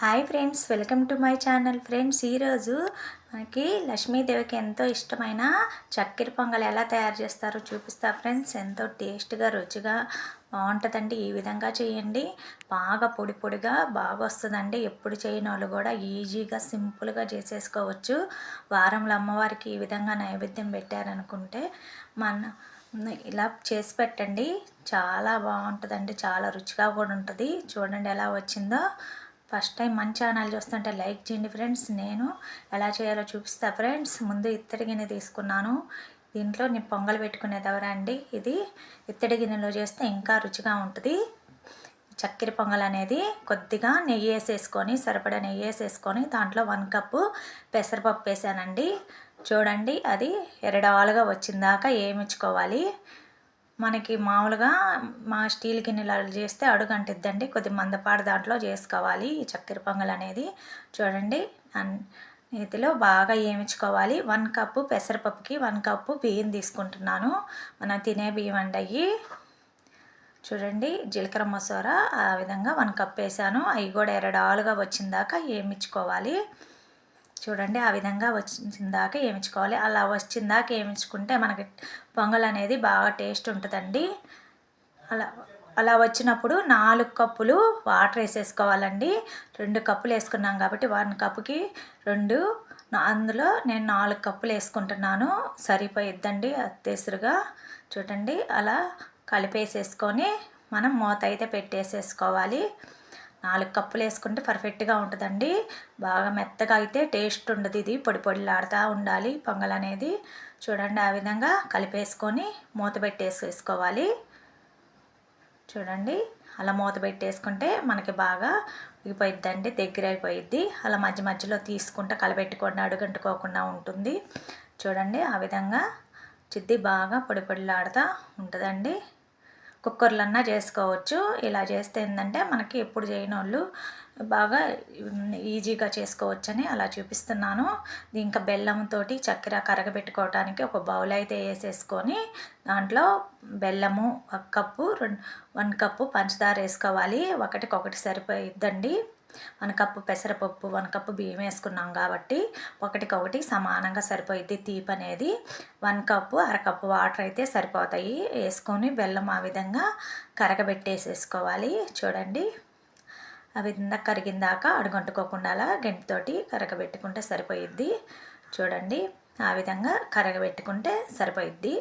Hi friends welcome to my channel. Friends ఈరోజు మనకి లక్ష్మీదేవికి ఎంతో ఇష్టమైన చక్కెర పొంగల్ ఎలా తయారు చేస్తారో చూపిస్తా. ఫ్రెండ్స్ ఎంతో టేస్ట్గా రుచిగా బాగుంటుందండి. ఈ విధంగా చేయండి. బాగా పొడి పొడిగా బాగా వస్తుందండి. ఎప్పుడు చేయని వాళ్ళు కూడా ఈజీగా సింపుల్గా చేసేసుకోవచ్చు. వారంలో అమ్మవారికి ఈ విధంగా నైవేద్యం పెట్టారనుకుంటే మన ఇలా చేసి పెట్టండి. చాలా బాగుంటుందండి. చాలా రుచిగా కూడా ఉంటుంది. చూడండి ఎలా వచ్చిందో. ఫస్ట్ టైం మన ఛానల్ చూస్తుంటే లైక్ చేయండి ఫ్రెండ్స్. నేను ఎలా చేయాలో చూపిస్తా ఫ్రెండ్స్. ముందు ఇత్తడి గిన్నె తీసుకున్నాను. దీంట్లో నేను పొంగల్ పెట్టుకునేది ఎవరండి ఇది ఇత్తడి గిన్నెలో చేస్తే ఇంకా రుచిగా ఉంటుంది. చక్కెర పొంగల్ అనేది కొద్దిగా నెయ్యి వేసేసుకొని సరిపడా నెయ్యి వేసేసుకొని దాంట్లో వన్ కప్పు పెసరపప్పు వేసానండి. చూడండి అది ఎరడాలుగా వచ్చిందాకా ఏమిచ్చుకోవాలి మనకి మామూలుగా మా స్టీల్ గిన్నెలు చేస్తే అడుగు అంటిద్దండి. కొద్ది మందపాడు దాంట్లో చేసుకోవాలి. ఈ చక్కెర పొంగల్ అనేది చూడండి. నేతిలో బాగా వేయించుకోవాలి వన్ కప్పు పెసరపప్పుకి వన్ కప్పు బియ్యం తీసుకుంటున్నాను. మనం తినే బియ్యం అండి చూడండి. జీలకర్ర మసూర ఆ విధంగా వన్ కప్ వేసాను. అవి కూడా ఎరడాలుగా వచ్చిందాక వేయించుకోవాలి చూడండి ఆ విధంగా వచ్చిందాక ఏమించుకోవాలి? అలా వచ్చిందాక ఏమించుకుంటే మనకి పొంగల్ అనేది బాగా టేస్ట్ ఉంటుందండి. అలా అలా వచ్చినప్పుడు నాలుగు కప్పులు వాటర్ వేసేసుకోవాలండి. రెండు కప్పులు వేసుకున్నాం కాబట్టి వన్ కప్పుకి రెండు. అందులో నేను నాలుగు కప్పులు వేసుకుంటున్నాను. సరిపోయిద్దండి అత్తేసురుగా. చూడండి అలా కలిపేసేసుకొని మనం మూత అయితే పెట్టేసేసుకోవాలి. నాలుగు కప్పులు వేసుకుంటే పర్ఫెక్ట్గా ఉంటుందండి. బాగా మెత్తగా అయితే టేస్ట్ ఉండదు ఇది. పొడి పొడిలాడుతూ ఉండాలి పొంగల్ అనేది. చూడండి ఆ విధంగా కలిపేసుకొని మూత పెట్టేసేసుకోవాలి. చూడండి అలా మూత పెట్టేసుకుంటే మనకి బాగా ఉగిపోయిద్దండి దగ్గర అయిపోయిద్ది. అలా మధ్య మధ్యలో తీసుకుంటే కలబెట్టుకోండి అడుగంటుకోకుండా ఉంటుంది. చూడండి ఆ విధంగా చిద్ది బాగా పొడి పొడిలాడుతూ ఉంటుందండి. కుక్కర్లన్నా చేసుకోవచ్చు. ఇలా చేస్తే ఏంటంటే మనకి ఎప్పుడు చేయని వాళ్ళు బాగా ఈజీగా చేసుకోవచ్చని అలా చూపిస్తున్నాను. ఇంకా బెల్లంతో చక్కెర కరగబెట్టుకోవడానికి ఒక బౌల్ అయితే వేసేసుకొని దాంట్లో బెల్లము ఒక కప్పు రెండు వన్ కప్పు పంచదార వేసుకోవాలి. ఒకటికొకటి సరిపోయిద్దండి. వన్ కప్పు పెసరపప్పు వన్ కప్పు బియ్యం వేసుకున్నాం కాబట్టి ఒకటికొకటి సమానంగా సరిపోయిద్ది. తీపి అనేది వన్ కప్పు అరకప్పు వాటర్ అయితే సరిపోతాయి. వేసుకొని బెల్లం ఆ విధంగా కరగబెట్టేసేసుకోవాలి. చూడండి. ఆ విధంగా కరిగిందాక అడుగంటుకోకుండా అలా గంటితోటి కరగబెట్టుకుంటే సరిపోయిద్ది. చూడండి. ఆ విధంగా కరగబెట్టుకుంటే సరిపోయిద్ది.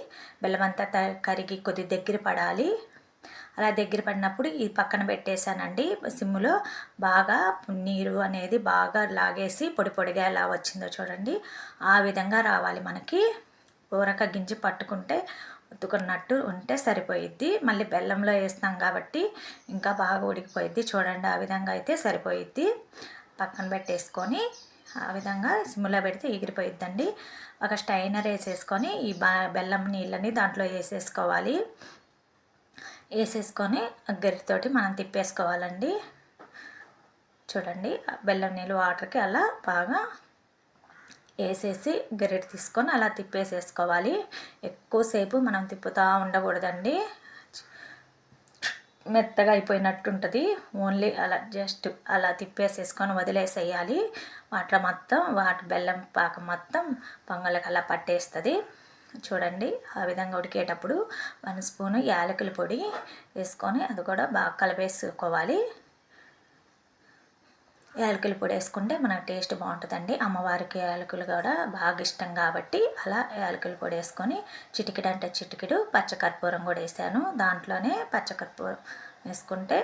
బెల్లం అంతా కరిగి కొద్ది దగ్గర పడాలి. అలా దగ్గర పడినప్పుడు ఈ పక్కన పెట్టేశానండి. సిమ్ములో బాగా నీరు అనేది బాగా లాగేసి పొడి పొడిగా ఎలా వచ్చిందో చూడండి. ఆ విధంగా రావాలి మనకి. ఊరక గింజి పట్టుకుంటే ఉత్తుకున్నట్టు ఉంటే సరిపోయిద్ది. మళ్ళీ బెల్లంలో వేస్తాం కాబట్టి ఇంకా బాగా ఉడికిపోయిద్ది. చూడండి ఆ విధంగా అయితే సరిపోయిద్ది. పక్కన పెట్టేసుకొని ఆ విధంగా సిమ్లో పెడితే ఎగిరిపోయిద్దండి. ఒక స్టైనర్ వేసేసుకొని ఈ బా బెల్లం నీళ్ళని దాంట్లో వేసేసుకోవాలి. వేసేసుకొని గరిటతోటి మనం తిప్పేసుకోవాలండి. చూడండి బెల్లం నీళ్ళు వాటర్కి అలా బాగా వేసేసి గరిట తీసుకొని అలా తిప్పేసేసుకోవాలి. ఎక్కువసేపు మనం తిప్పుతూ ఉండకూడదండి. మెత్తగా అయిపోయినట్టు ఉంటుంది ఓన్లీ అలా జస్ట్ అలా తిప్పేసేసుకొని వదిలేసేయాలి. వాటర్ మొత్తం వాటర్ బెల్లం పాకం మొత్తం పొంగలకు అలా పట్టేస్తుంది. చూడండి. ఆ విధంగా ఉడికేటప్పుడు వన్ స్పూను యాలకుల పొడి వేసుకొని అది కూడా బాగా కలిపేసుకోవాలి. యాలకుల పొడి వేసుకుంటే మనకు టేస్ట్ బాగుంటుందండి. అమ్మవారికి యాలకులు కూడా బాగా ఇష్టం కాబట్టి అలా యాలకుల పొడి వేసుకొని చిటికిడు అంటే చిటికిడు పచ్చకర్పూరం కూడా వేసాను. దాంట్లోనే పచ్చకర్పూరం వేసుకుంటే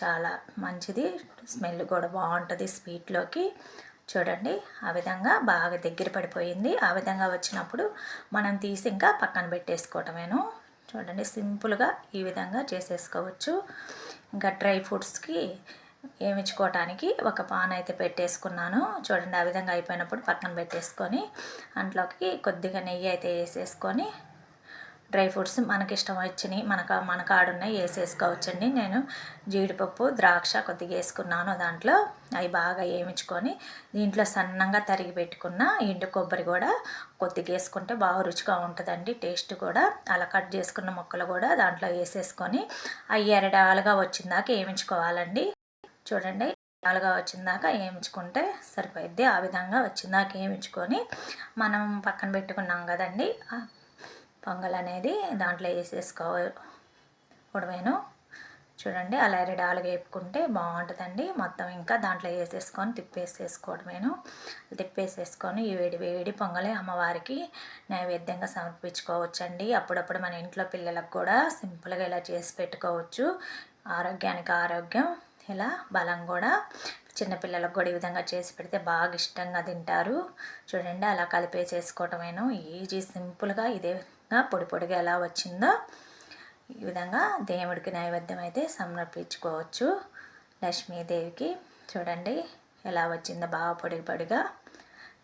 చాలా మంచిది. స్మెల్ కూడా బాగుంటుంది స్వీట్లోకి. చూడండి ఆ విధంగా బాగా దగ్గర పడిపోయింది. ఆ విధంగా వచ్చినప్పుడు మనం తీసి ఇంకా పక్కన పెట్టేసుకోవటమేను. చూడండి సింపుల్గా ఈ విధంగా చేసేసుకోవచ్చు. ఇంకా డ్రై ఫ్రూట్స్కి ఏమిచ్చుకోవటానికి ఒక పాన్ అయితే పెట్టేసుకున్నాను. చూడండి ఆ విధంగా అయిపోయినప్పుడు పక్కన పెట్టేసుకొని అందులోకి కొద్దిగా నెయ్యి అయితే వేసేసుకొని డ్రై ఫ్రూట్స్ మనకి ఇష్టం వచ్చినాయి మనకు మన కాడున్నాయి వేసేసుకోవచ్చండి నేను జీడిపప్పు ద్రాక్ష కొద్దిగా వేసుకున్నాను దాంట్లో. అవి బాగా వేయించుకొని దీంట్లో సన్నంగా తరిగి పెట్టుకున్న ఎండు కొబ్బరి కూడా కొద్దిగా వేసుకుంటే బాగా రుచిగా ఉంటుందండి. టేస్ట్ కూడా అలా కట్ చేసుకున్న ముక్కలు కూడా దాంట్లో వేసేసుకొని అవి ఎరడాలుగా వచ్చిందాక వేయించుకోవాలండి చూడండి నాలుగా వచ్చిందాక వేయించుకుంటే సరిపోయిద్ది. ఆ విధంగా వచ్చిందాక వేయించుకొని మనం పక్కన పెట్టుకున్నాం కదండి పొంగల్ అనేది దాంట్లో వేసేసుకోవడమేను. చూడండి అలా రెడాలుగా వేపుకుంటే బాగుంటుందండి. మొత్తం ఇంకా దాంట్లో వేసేసుకొని తిప్పేసేసుకోవడమేను. తిప్పేసేసుకొని ఈ వేడి వేడి పొంగలి అమ్మవారికి నైవేద్యంగా సమర్పించుకోవచ్చండి. అప్పుడప్పుడు మన ఇంట్లో పిల్లలకు కూడా సింపుల్గా ఇలా చేసి పెట్టుకోవచ్చు. ఆరోగ్యానికి ఆరోగ్యం. ఇలా బలం కూడా చిన్నపిల్లలకు కూడా ఈ విధంగా చేసి పెడితే బాగా ఇష్టంగా తింటారు. చూడండి అలా కలిపేసేసుకోవటమేను ఈజీ సింపుల్గా ఇదే విధంగా పొడి పొడిగా ఎలా వచ్చిందో ఈ విధంగా దేవుడికి నైవేద్యం అయితే సమర్పించుకోవచ్చు. లక్ష్మీదేవికి చూడండి ఎలా వచ్చిందో బాగా పొడి పొడిగా.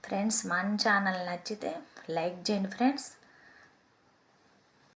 ఫ్రెండ్స్ మన ఛానల్ నచ్చితే లైక్ చేయండి ఫ్రెండ్స్.